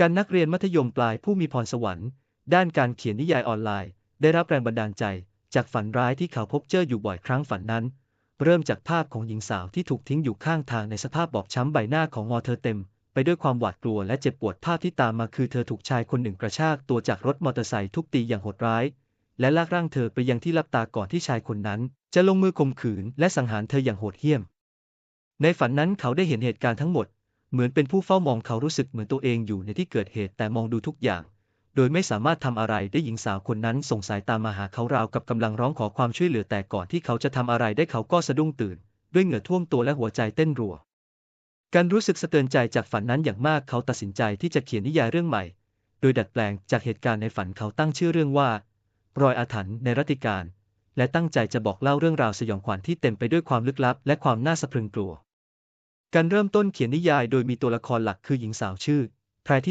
การนักเรียนมัธยมปลายผู้มีพรสวรรค์ ด้านการเขียนนิยายออนไลน์ ได้รับแรงบันดาลใจ จากฝันร้ายที่เขาพบเจออยู่บ่อยครั้งฝันนั้น เริ่มจากภาพของหญิงสาวที่ถูกทิ้งอยู่ข้างทางในสภาพบอบช้ำใบหน้าของงอเธอเต็ม ไปด้วยความหวาดกลัวและเจ็บปวดภาพที่ตามมาคือเธอถูกชายคนหนึ่งกระชากตัวจากรถมอเตอร์ไซค์ทุบตีอย่างโหดร้าย และลากร่างเธอไปยังที่ลับตาก่อนที่ชายคนนั้น จะลงมือข่มขืน และสังหารเธออย่างโหดเหี้ยม ในฝันนั้นเขาได้เห็นเหตุการณ์ทั้งหมด เหมือนเป็นผู้เฝ้ามองเขารู้สึกเหมือนตัวเองอยู่ในที่เกิดเหตุแต่มองดูทุกอย่าง โดยไม่สามารถทำอะไรได้หญิงสาวคนนั้นส่งสายตามมาหาเขาราวกับกำลังร้องขอความช่วยเหลือแต่ก่อนที่เขาจะทำอะไรได้เขาก็สะดุ้งตื่น ด้วยเหงื่อท่วมตัวและหัวใจเต้นรัว การรู้สึกสะเทือนใจจากฝันนั้นอย่างมากเขาตัดสินใจที่จะเขียนนิยายเรื่องใหม่ โดยดัดแปลงจากเหตุการณ์ในฝันเขาตั้งชื่อเรื่องว่า รอยอาถรรพ์ในรัติการและตั้งใจจะบอกเล่าเรื่องราวสยองขวัญที่เต็มไปด้วยความลึกลับและความน่าสะพรึงกลัว การเริ่มต้นเขียนนิยายโดยมีตัวละครหลักคือหญิงสาวชื่อ แพรทิ